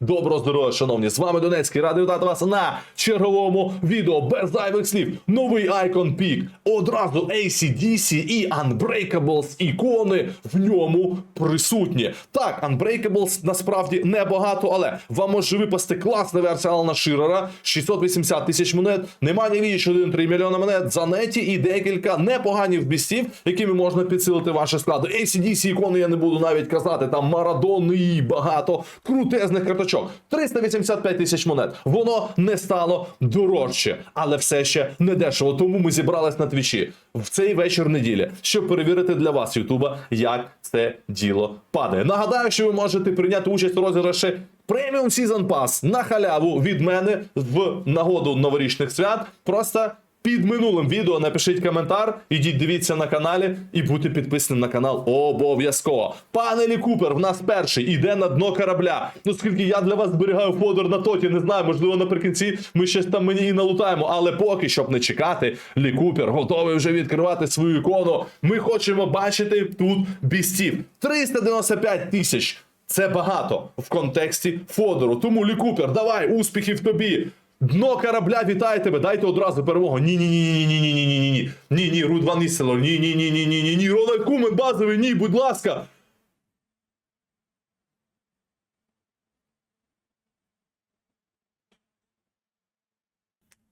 Доброго здоров'я, шановні! З вами Донецький, радий вітати вас на черговому відео без зайвих слів. Новий Icon Peak. Одразу ACDC і Unbreakables ікони в ньому присутні. Так, Unbreakables насправді небагато, але вам може випасти класна версія Алана Ширера, 680 тисяч монет, немає віч 1,3 мільйона монет, занеті і декілька непоганих бістів, якими можна підсилити ваші склади. ACDC ікони я не буду навіть казати, там Марадони і багато крутезних карточок. 385 тисяч монет. Воно не стало дорожче, але все ще не дешево. Тому ми зібрались на твічі в цей вечір неділі, щоб перевірити для вас, Ютуба, як це діло падає. Нагадаю, що ви можете прийняти участь у розіграші преміум Season Pass на халяву від мене в нагоду новорічних свят. Просто під минулим відео напишіть коментар, ідіть дивіться на каналі і будьте підписаним на канал обов'язково. Пане Лі Купер, в нас перший іде на дно корабля. Ну скільки я для вас зберігаю фодор на тоті, не знаю, можливо, наприкінці ми щось там мені і налутаємо, але поки щоб не чекати, Лі Купер готовий вже відкривати свою ікону. Ми хочемо бачити тут бістів. 395 тисяч. Це багато в контексті Фодору. Тому Лі Купер, давай, успіхів тобі. Дно корабля вітає тебе, дайте одразу перемогу. Ні-ні-ні-ні-ні-ні-ні-ні. Ні, ні, Рудван Ніселор, ні-ні-ні-ні-ні-ні, ні. Роле Кумен базовий, ні, будь ласка.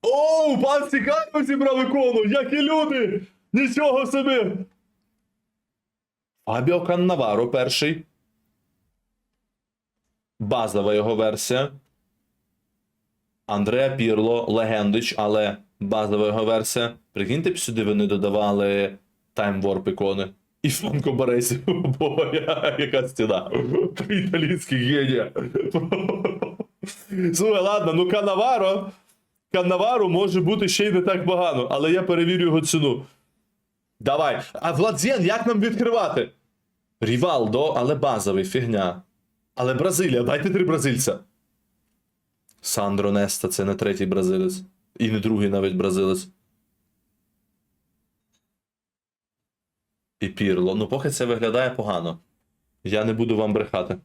Оу, пан Сікаєв зібрали Як і люди! Нічого собі! Фабіо Каннаваро перший. Базова його версія. Андреа Пірло, Легендич, але базова його версія. Прикиньте б сюди вони додавали Warp ікони. І Франко Баресі. Бо яка стіна. Три генія. Слухай, ладно, ну Канаваро. Канаваро може бути ще й не так погано, але я перевірю його ціну. Давай. А Владзен, як нам відкривати? Рівалдо, але базовий, фігня. Але Бразилія, дайте три бразильця. Сандро Неста, це не третій бразилець. І не другий навіть бразилець. І Пірло. Ну, поки це виглядає погано. Я не буду вам брехати.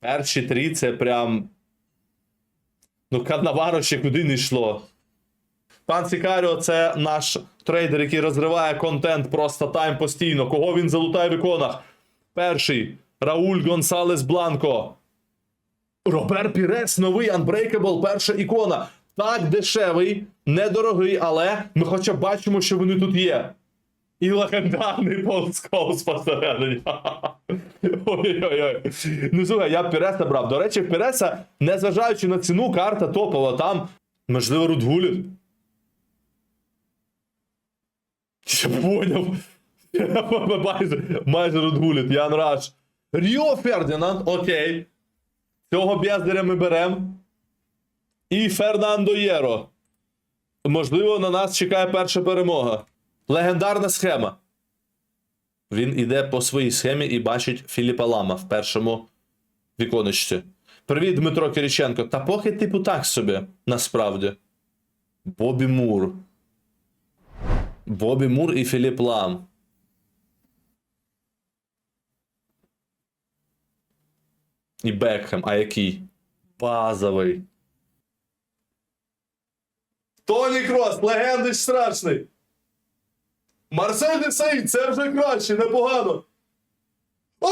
Перші три це прям. Ну, Каннаваро ще куди не йшло. Пан Сікаріо це наш трейдер, який розриває контент просто тайм постійно. Кого він залутає в іконах? Перший Рауль Гонсалес Бланко. Робер Пірес, новий Unbreakable, перша ікона. Так, дешевий, недорогий, але ми хоча б бачимо, що вони тут є. І легендарний Пол Скоус посередині. Ой-ой-ой. Ну слухай, я б Піреса брав. До речі, Піреса, незважаючи на ціну, карта топова, там, можливо, Рудгуліт. Я поняв. майже Рудгуліт, Ян Раш. Ріо Фердінанд, окей. Цього бездаря ми беремо. І Фернандо Єро. Можливо, на нас чекає перша перемога. Легендарна схема. Він іде по своїй схемі і бачить Філіпа Лама в першому віконечці. Привіт, Дмитро Кириченко. Та поки типу так собі, насправді. Бобі Мур. Бобі Мур і Філіп Лам. І Бекхем, а який? Базовий. Тоні Крос, легендич страшний. Марсель Десей, це вже краще, непогано. О!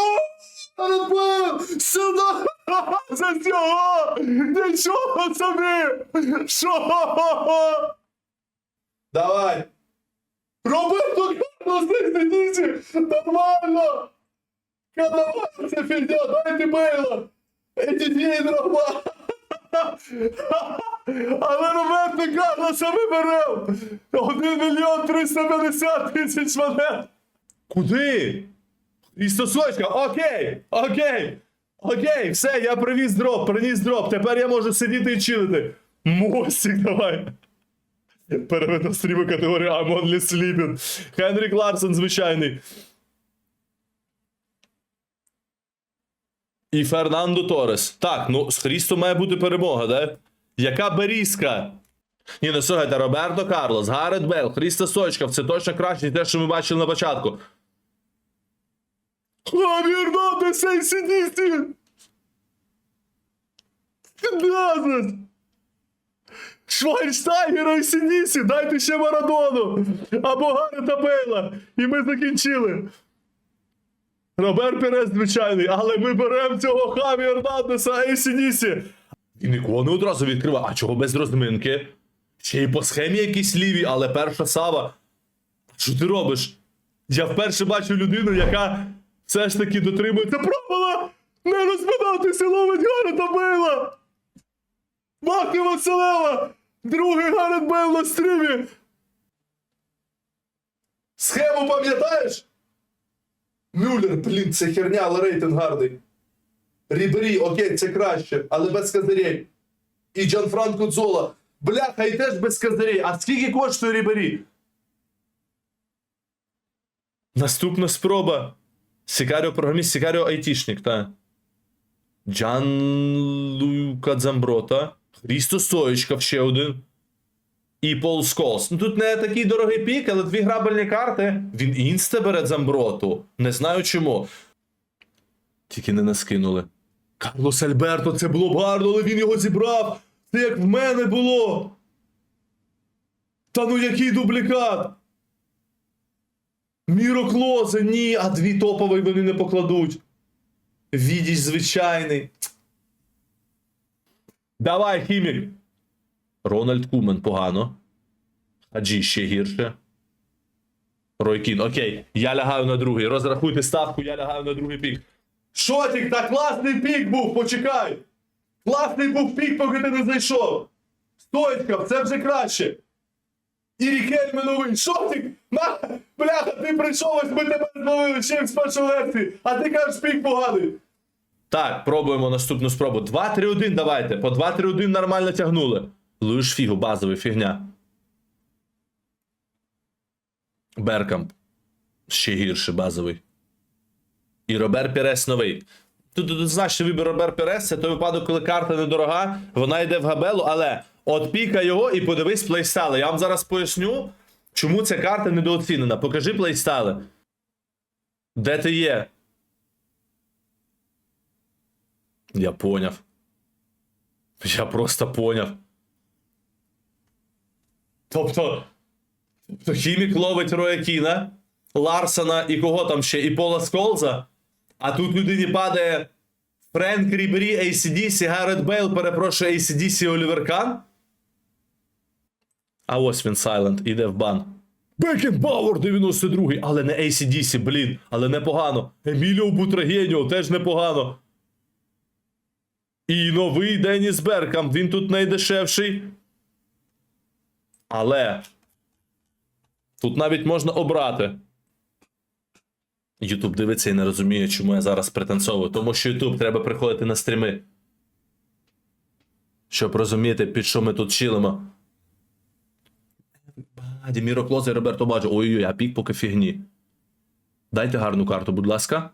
Сюди! За цього! Нічого собі! Що? Давай! Роберто Карлос Сидіці! Нормально! Канавай, це фігня, дайте Бейла! Едідій нормально! Але Роберто Карлоса ми беремо! 1 мільйон 350 тисяч монет! Куди? Істосочка, окей, окей, окей, все, я привіз дроп, приніс дроп, тепер я можу сидіти і чилити. Мостик, давай. Переведу стріму категорію I'm only sleeping. Хенрік Ларсон звичайний. І Фернандо Торес. Так, ну з Хрісто має бути перемога, да? Яка берізка? Ні, ну слухайте, Роберто Карлос, Гарет Бейл, Хріста Сочкав, це точно краще, ніж те, що ми бачили на початку. Швайнштайгера і Сінісі, дайте ще Марадону! Або Гарета Бейла! І ми закінчили. Робер Перес звичайний, але ми беремо цього Хаві Ернандеса ACDC. Він ікони одразу відкриває. А чого без розминки? Ще й по схемі якісь ліві, але перша сава. Що ти робиш? Я вперше бачу людину, яка все ж таки дотримується правила не розпинатися, ловить Гарета Бейла! Махи Василева! Другий Гарет Бейл на стрімі! Схему пам'ятаєш? Мюллер, блін, це херня, але рейтинг гарний. Рібері, окей, це краще, але без козирей. І Джанфранко Дзола. Бляха, і теж без козирей. А скільки коштує Рібері? Наступна спроба. Сікаріо програміст, Сікаріо айтішник, та. Джан Лука Дзамброта. Хрісто Стоєчков ще один. І Пол Сколс. Ну тут не такий дорогий пік, але дві грабельні карти. Він інста бере Дзамброту. Не знаю чому. Тільки не наскинули. Карлос Альберто, це було гарно, але він його зібрав. Це як в мене було. Та ну який дублікат? Міро Клозе, ні, а дві топові вони не покладуть. Відіч звичайний. Давай, хімік. Рональд Кумен погано. Хаджі ще гірше. Ройкін, окей. Я лягаю на другий. Розрахуйте ставку, я лягаю на другий пік. Шотік, та класний пік був, почекай. Класний був пік, поки ти не знайшов. Стоїчка, це вже краще. І Рікельме новий. Шотік! На! Бляха, ти прийшов, ось ми тебе зловили ще з першої лекції, а ти кажеш пік поганий. Так, пробуємо наступну спробу. 2-3-1 давайте. По 2-3-1 нормально тягнули. Луїш фігу, базовий фігня. Беркамп. Ще гірше базовий. І Робер Пірес новий. Тут, значить вибір Робер Пірес це той випадок, коли карта недорога, вона йде в габелу, але от піка його і подивись плейстайли. Я вам зараз поясню, чому ця карта недооцінена. Покажи плейстайли. Де ти є? Я поняв. Я просто поняв. Тобто, тобто хімік ловить Роя Кіна, Ларсона і кого там ще, і Пола Сколза, а тут людині падає Френк Рібері, ACDC, Гаррет Бейл, перепрошую, ACDC Олівер Кан. А ось він Сайлент, іде в бан. Бекенбауер 92-й, але не ACDC, блін, але непогано. Еміліо Бутрагеніо теж непогано. І новий Деніс Беркам, він тут найдешевший. Але тут навіть можна обрати. Ютуб дивиться і не розуміє, чому я зараз пританцовую. Тому що Ютуб треба приходити на стріми. Щоб розуміти, під що ми тут чилимо. Діміро Клозе і Роберто Баджо. Ой-ой, а пік поки фігні. Дайте гарну карту, будь ласка.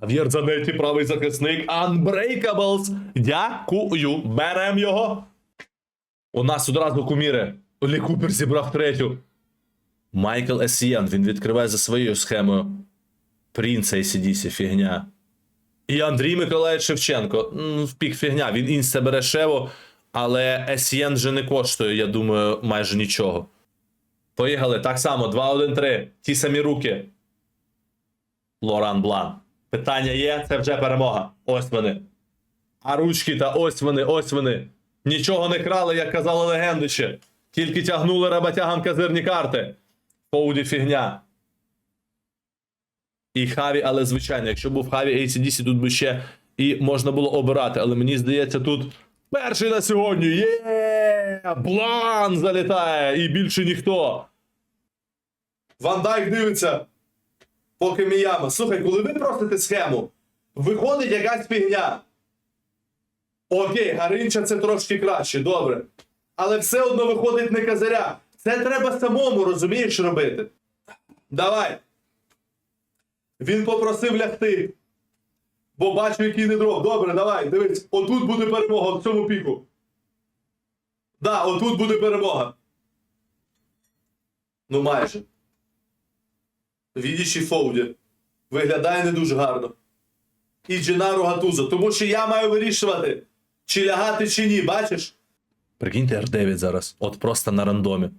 Хав'єр Занеті, правий захисник. Unbreakables. Дякую. Берем його. У нас одразу куміри. Олі Купер зібрав третю. Майкл Есіян. Він відкриває за своєю схемою. Принц ACDC, фігня. І Андрій Миколаївич Шевченко. В пік фігня. Він інста бере шево, але Есіян вже не коштує, я думаю, майже нічого. Поїхали. Так само, 2-1-3. Ті самі руки. Лоран Блан. Питання є, це вже перемога. Ось вони. А ручки та ось вони, ось вони. Нічого не крали, як казали легенди. Тільки тягнули роботягам казирні карти. Поуді фігня. І Хаві, але звичайно, якщо був Хаві ACDC, тут би ще і можна було обирати. Але мені здається, тут перший на сьогодні. Є! Блан залітає! І більше ніхто. Ван Дайк дивиться. Поки Міяма. Слухай, коли ви просите схему, виходить якась фігня. Окей, Гаринча це трошки краще, добре. Але все одно виходить не казаря. Це треба самому, розумієш, робити. Давай. Він попросив лягти. Бо бачу, який не дров. Добре, давай, дивись. Отут буде перемога в цьому піку. Да, отут буде перемога. Ну майже. Відіші Фоуді. Виглядає не дуже гарно. І Дженару Гатуза. Тому що я маю вирішувати. Чи лягати, чи ні, бачиш? Прикиньте R9 зараз. От просто на рандомі.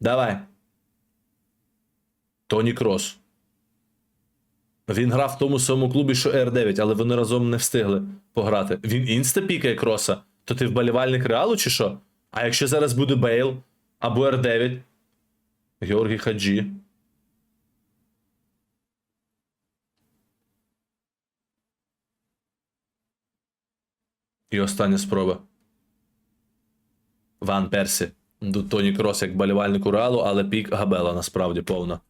Давай. Тоні Крос. Він грав в тому самому клубі, що R9, але вони разом не встигли пограти. Він інста пікає кроса. То ти вболівальник реалу чи що? А якщо зараз буде Бейл або R9? Георгій Хаджі. І остання спроба. Ван Персі. Тут Тоні Крос як болівальнику реалу, але пік Габела насправді повна.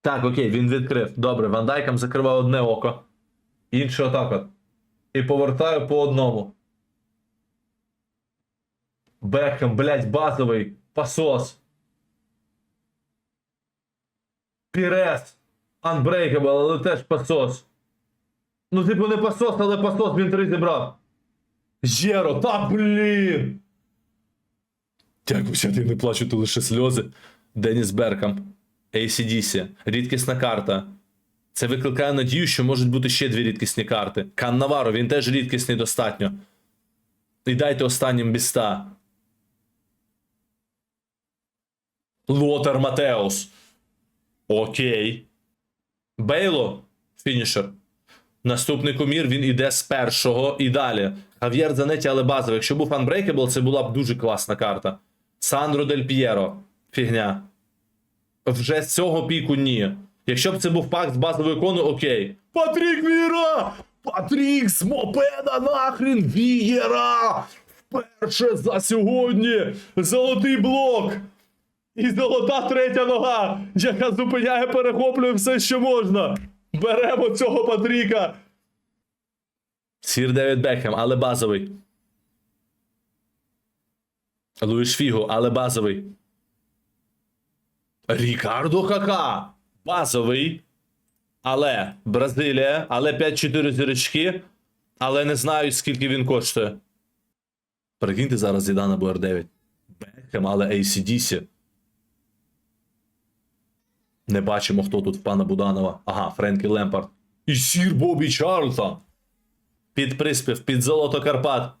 Так, окей, він відкрив. Добре, Ван Дайком закривав одне око. Інше отак от. І повертаю по одному. Бекхем, блядь, базовий. Пасос. Пірес. Unbreakable, але теж пасос. Ну, типу, не пасос, але пасос він три зібрав. Єро, та блін. Дякую, ти не плачу, то лише сльози. Деніс Беркам. ACDC. Рідкісна карта. Це викликає надію, що можуть бути ще дві рідкісні карти. Каннаваро, він теж рідкісний достатньо. І дайте останнім біста. Лотер Матеус. Окей. Бейло. Фінішер. Наступний кумір він іде з першого і далі. Хав'єр Занеті, але базовий. Якщо був Unbreakable, це була б дуже класна карта. Сандро Дель П'єро. Фігня. Вже з цього піку ні. Якщо б це був пак з базовою іконою, окей. Патрік Віра! Патрік з мопеда нахрін Вієра! Вперше за сьогодні! Золотий блок! І золота третя нога, яка зупиняє, перехоплює все, що можна. Беремо цього Патріка. Сір Девід Бекхем, але базовий. Луїш Фіго, але базовий. Рікардо Хака. Базовий. Але Бразилія, але 5-4 зірочки. Але не знаю, скільки він коштує. Прикиньте зараз Зідан або R9. Бекхем, але ACDC. Не бачимо, хто тут в пана Буданова. Ага, Френкі Лемпард. І сір Бобі Чарльсон. Під приспів, під золото Карпат.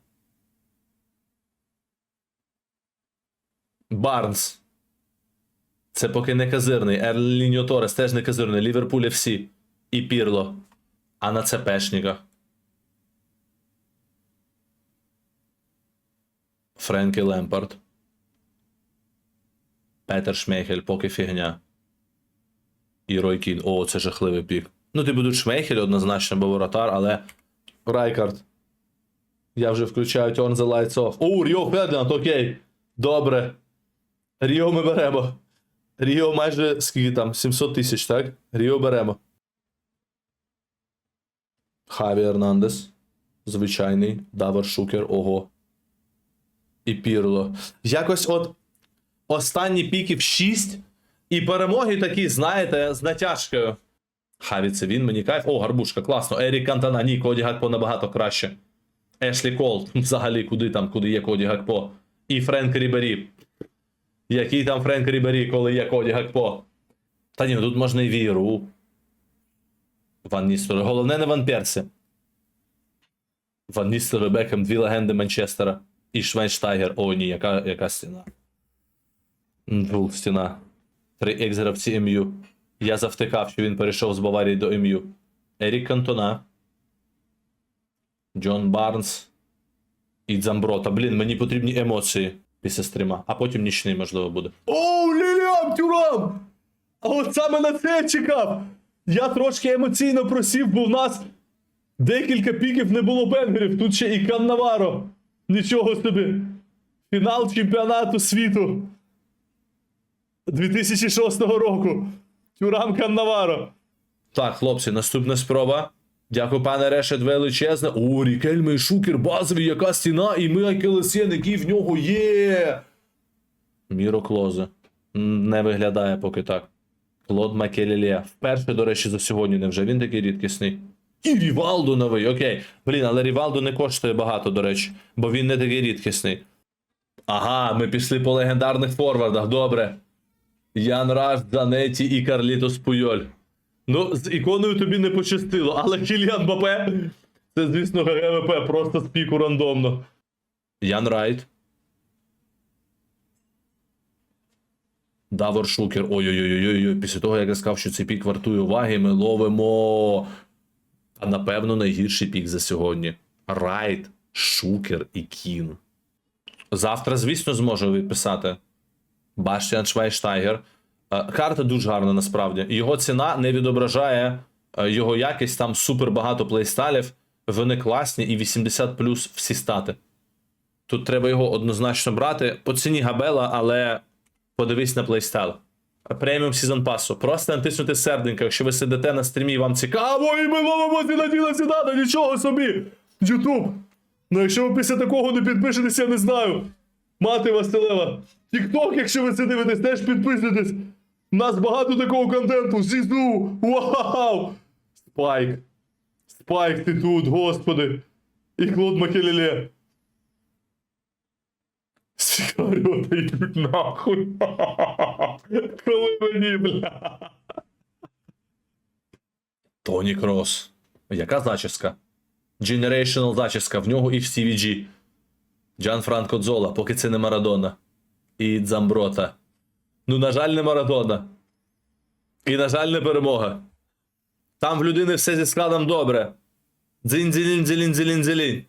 Барнс. Це поки не казирний. Ерліньо Торес теж не казирний. Ліверпуль FC. І Пірло. А на ЦПшниках. Френкі Лемпард. Петер Шмейхель, поки фігня. І Рой Кін. О, це жахливий пік. Ну, ти будуть Шмейхель однозначно, бо воротар, але. Райкард. Я вже включаю Turn the Lights Off. О, Ріо Фердинанд, окей. Добре. Ріо ми беремо. Ріо майже скільки там? 700 тисяч, так? Ріо беремо. Хаві Ернандес. Звичайний. Давер Шукер. Ого. І Пірло. Якось от останні піки в 6. І перемоги такі, знаєте, з натяжкою. Хаві, це він, мені кайф. О, гарбушка, класно. Ерік Кантана, ні, Коді Гакпо набагато краще. Ешлі Кол, взагалі, куди там, куди є Коді Гакпо. І Френк Рібері. Який там Френк Рібері, коли є Коді Гакпо? Та ні, ну тут можна і Віру. Ван Ністер. Головне не Ван Персі. Ван Ністер, Бекхем, дві легенди Манчестера. І Швенштайгер. О, ні, яка, яка стіна. Фу, стіна. Три екс-гравці. Я завтикав, що він перейшов з Баварії до МЮ. Ерік Кантона. Джон Барнс. І Дзамброта. Блін, мені потрібні емоції після стріма. А потім нічний, можливо, буде. Оу, Ліліам Тюрам! А от саме на це чекав! Я трошки емоційно просів, бо в нас декілька піків не було бенгерів. Тут ще і Каннаваро. Нічого собі. Фінал чемпіонату світу. 2006 року. Тюрам Каннаваро. Так, хлопці, наступна спроба. Дякую, пане Решет, величезне. О, Рікельми і Шукер, базовий, яка стіна, і Майкл Есєн, який в нього є. Міро Клозе. Не виглядає поки так. Клод Макелелє. Вперше, до речі, за сьогодні невже він такий рідкісний. І Рівалдо новий, окей. Блін, але Рівалдо не коштує багато, до речі, бо він не такий рідкісний. Ага, ми пішли по легендарних форвардах, добре. Ян Раш, Занеті і Карлітос Пуйоль. Ну, з іконою тобі не пощастило, але Кіліан Бапе. Це, звісно, ГВП, просто з піку рандомно. Ян Райт. Давор Шукер. Ой-ой-ой, після того, як я сказав, що цей пік вартує уваги, ми ловимо. А напевно, найгірший пік за сьогодні. Райт, Шукер і Кін. Завтра, звісно, зможу відписати. Баштіан Швайштайгер. Е, Карта дуже гарна насправді. Його ціна не відображає е, його якість, там супер багато плейстайлів. Вони класні і 80 плюс всі стати. Тут треба його однозначно брати. По ціні Габела, але подивись на плейстайл. Преміум сезон пасу. Просто натиснути серденько, якщо ви сидите на стрімі і вам цікаво, і ми ловимо на діла сідати, нічого собі! Ютуб! Ну якщо ви після такого не підпишетесь, я не знаю. Мати Василева. Тікток, якщо ви це дивитесь, теж підписуйтесь. У нас багато такого контенту. Зізу! Вау! Спайк. Спайк, ти тут, господи. І Клод Макелеле. Сікаріо та йдуть нахуй. Коли мені, бля. Тоні Крос. Яка зачіска? Generational зачіска, в нього і в CVG. Джан Франко Дзола, поки це не Марадона. І Дзамброта. Ну, на жаль, не Марадона. І, на жаль, не перемога. Там в людини все зі складом добре. дзинь дзілін дзілін дзілін дзілін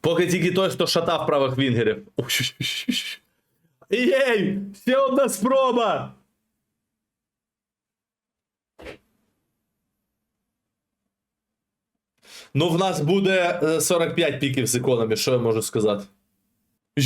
Поки тільки той, хто шатав правих вінгерів. Єй! Ще одна спроба! Ну, в нас буде е, 45 піків з економі, що я можу сказати.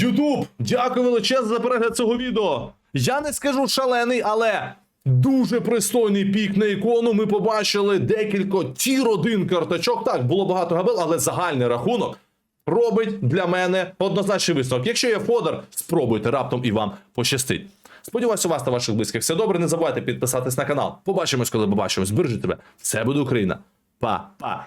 Ютуб, дякую величезно за перегляд цього відео. Я не скажу шалений, але дуже пристойний пік на ікону. Ми побачили декілька тір 1 карточок. Так, було багато габел, але загальний рахунок робить для мене однозначний висновок. Якщо є фодер, спробуйте раптом і вам пощастить. Сподіваюся, у вас та ваших близьких все добре. Не забувайте підписатись на канал. Побачимось, коли побачимось. Бережіть тебе. Все буде Україна. Па-па.